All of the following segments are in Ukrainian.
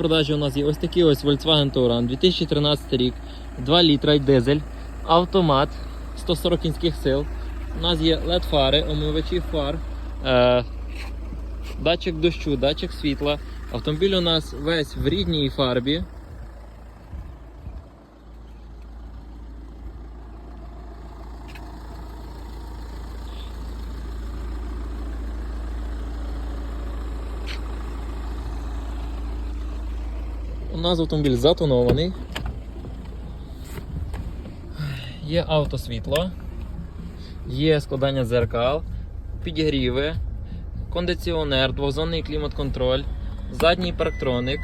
продажі у нас є ось такий ось Volkswagen Touran 2013 рік, 2 літра дизель, автомат 140 кінських сил. У нас є LED фари, омивачі фар, е, датчик дощу, датчик світла. Автомобіль у нас весь в рідній фарбі. Нас автомобіль затонований. Є автосвітло, є складання дзеркал, підігріви, кондиціонер, двозонний клімат-контроль, задній парктроник.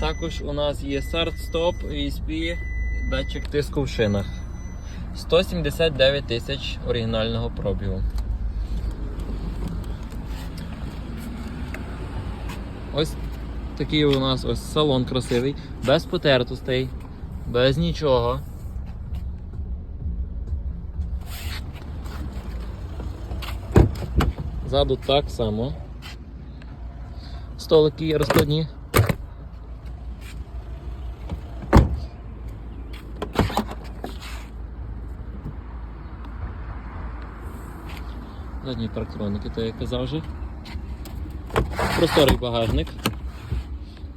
Також у нас є старт-стоп, ESP, датчик тиску в шинах. 179 тисяч оригінального пробігу. Ось такий у нас ось салон красивий, без потертостей, без нічого. Ззаду так само. Столики є розкладні. Задні парктроники, то я казав вже. Просторий багажник.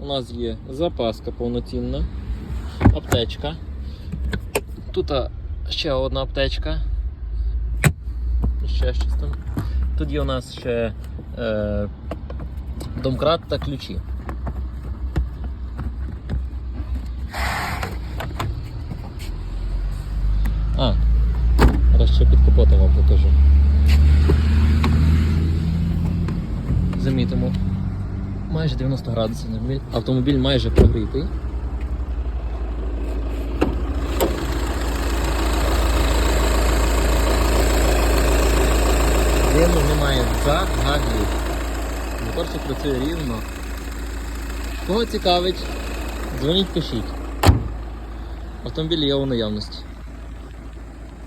У нас є запаска повноцінна, аптечка. Тут ще одна аптечка. Ще щось там. Тут є у нас ще е, домкрат та ключі. А, зараз ще під капотом вам покажу. Замітимо. Майже 90 градусів автомобіль. Майже прогрітий. Диму немає взагалі. Моторчик працює рівно. Кого цікавить, дзвоніть, пишіть. Автомобіль є у наявності.